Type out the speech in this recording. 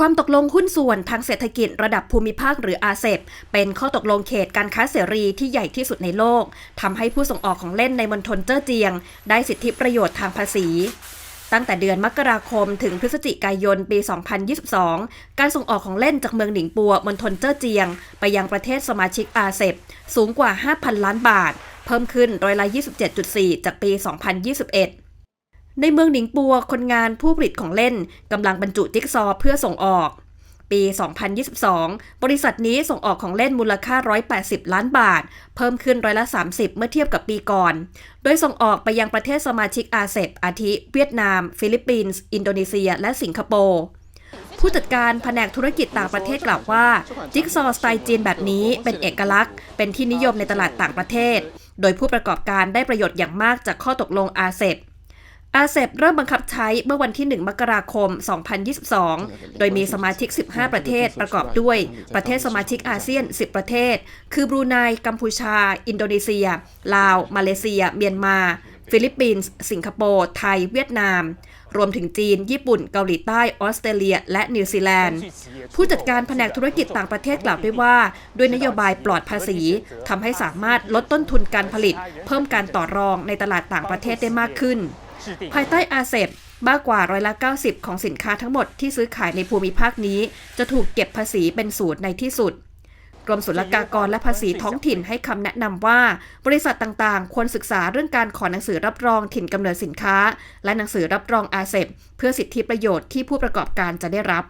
ความตกลงหุ้นส่วนทางเศรษฐกิจระดับภูมิภาคหรืออาเซบเป็นข้อตกลงเขตการค้าเสรีที่ใหญ่ที่สุดในโลกทำให้ผู้ส่งออกของเล่นในมณฑลเจ้อเจียง ได้สิทธิประโยชน์ทางภาษี ตั้งแต่เดือนมกราคมถึงพฤศจิกายนปี 2022 การส่งออกของเล่นจากเมืองหนิงปัวมณฑลเจ้อเจียง ไปยังประเทศสมาชิกอาเซบสูงกว่า 5,000 ล้านบาท เพิ่มขึ้นร้อยละ 27.4 จากปี 2021 ในเมืองหนิงปัวคนงานผู้ผลิตของเล่นกำลังบรรจุจิ๊กซอว์เพื่อส่งออก ปี 2022 บริษัทนี้ส่งออกของเล่นมูลค่า 180 ล้านบาท เพิ่มขึ้นร้อยละ 30 เมื่อเทียบกับปีก่อน โดยส่งออกไปยังประเทศสมาชิกอาเซบอาทิ เวียดนาม ฟิลิปปินส์ อินโดนีเซีย และสิงคโปร์ผู้จัดการแผนกธุรกิจต่างประเทศกล่าวว่า จิ๊กซอว์สไตล์จีนแบบนี้เป็นเอกลักษณ์ เป็นที่นิยมในตลาดต่างประเทศ โดยผู้ประกอบการได้ประโยชน์อย่างมากจากข้อตกลงอาเซบ อาเซบเริ่มบังคับใช้เมื่อวันที่ 1 มกราคม 2022 โดยมีสมาชิก 15 ประเทศประกอบด้วยประเทศสมาชิกอาเซียน 10 ประเทศ คือบรูไน กัมพูชา อินโดนีเซีย ลาว มาเลเซีย เมียนมา ฟิลิปปินส์ สิงคโปร์ ไทย เวียดนาม รวมถึงจีน ญี่ปุ่น เกาหลีใต้ ออสเตรเลีย และนิวซีแลนด์ ผู้จัดการแผนกธุรกิจต่างประเทศกล่าวด้วยว่า ด้วยนโยบายปลอดภาษีทำให้สามารถลดต้นทุนการผลิต เพิ่มการต่อรองในตลาดต่างประเทศได้มากขึ้น ภายใต้อาเซบมากกว่าร้อยละ 90 ของสินค้าทั้งหมดที่ซื้อขายในภูมิภาคนี้ จะถูกเก็บภาษีเป็นศูนย์ในที่สุด กรมศุลกากรและภาษีท้องถิ่นให้คำแนะนำว่า บริษัทต่างๆ ควรศึกษาเรื่องการขอหนังสือรับรองถิ่นกำเนิดสินค้า และหนังสือรับรองอาเซบเพื่อสิทธิประโยชน์ที่ผู้ประกอบการจะได้รับ